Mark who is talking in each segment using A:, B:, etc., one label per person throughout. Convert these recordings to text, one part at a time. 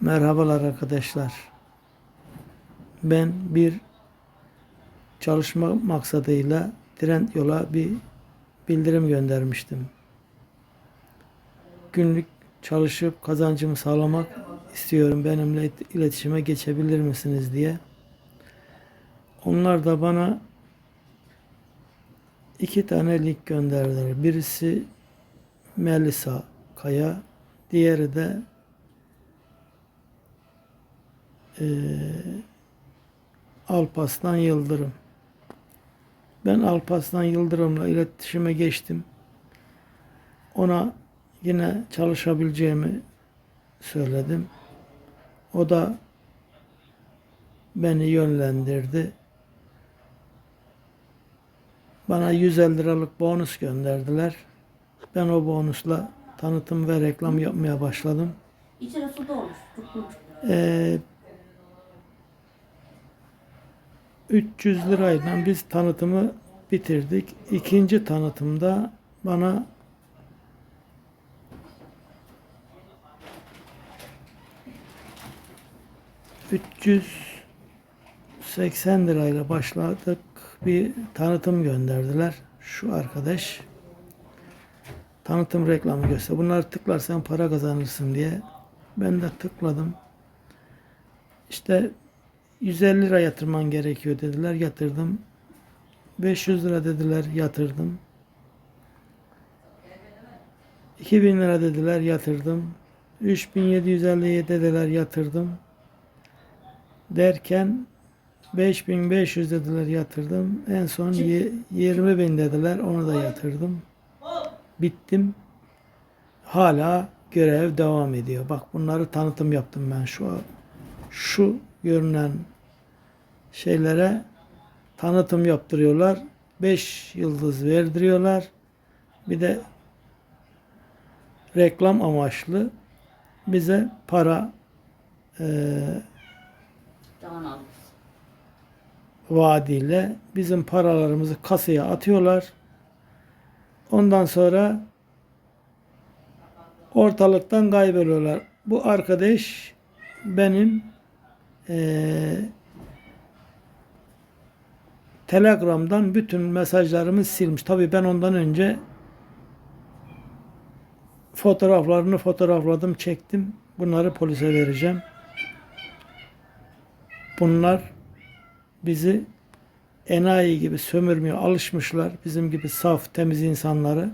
A: Merhabalar arkadaşlar. Ben bir çalışma maksadıyla Trendyol'a bir bildirim göndermiştim. Günlük çalışıp kazancımı sağlamak istiyorum. Benimle iletişime geçebilir misiniz diye. Onlar da bana iki tane link gönderdiler. Birisi Melisa Kaya, diğeri de eee Alpaslan Yıldırım. Ben Alpaslan Yıldırım'la iletişime geçtim. Ona yine çalışabileceğimi söyledim. O da beni yönlendirdi. Bana 150 liralık bonus gönderdiler. Ben o bonusla tanıtım ve reklam yapmaya başladım.
B: İçine su dolmuş. Çok
A: Ee, 300 lirayla biz tanıtımı bitirdik. İkinci tanıtımda bana ...380 lirayla başladık. Bir tanıtım gönderdiler. Şu arkadaş tanıtım reklamı göster. Bunları tıklarsan para kazanırsın diye. Ben de tıkladım. İşte 150 lira yatırman gerekiyor dediler. Yatırdım. 500 lira dediler. Yatırdım. 2000 lira dediler. Yatırdım. 3750 dediler. Yatırdım. Derken 5500 dediler. Yatırdım. En son ye- 20 bin dediler. Onu da yatırdım. Bittim. Hala görev devam ediyor. Bak bunları tanıtım yaptım ben şu an şu görünen şeylere tanıtım yaptırıyorlar. 5 yıldız verdiriyorlar. Bir de reklam amaçlı bize para
B: almış.
A: vaadiyle bizim paralarımızı kasaya atıyorlar. Ondan sonra ortalıktan kayboluyorlar. Bu arkadaş benim eee Telegram'dan bütün mesajlarımı silmiş. Tabii ben ondan önce fotoğraflarını fotoğrafladım, çektim. Bunları polise vereceğim. Bunlar bizi enayi gibi sömürmeye alışmışlar. Bizim gibi saf, temiz insanları.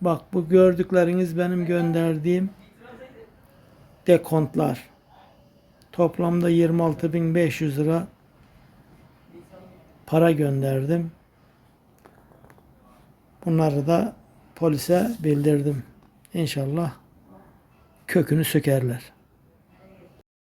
A: Bak bu gördükleriniz benim gönderdiğim dekontlar. Toplamda 26.500 lira para gönderdim. Bunları da polise bildirdim. İnşallah kökünü sökerler.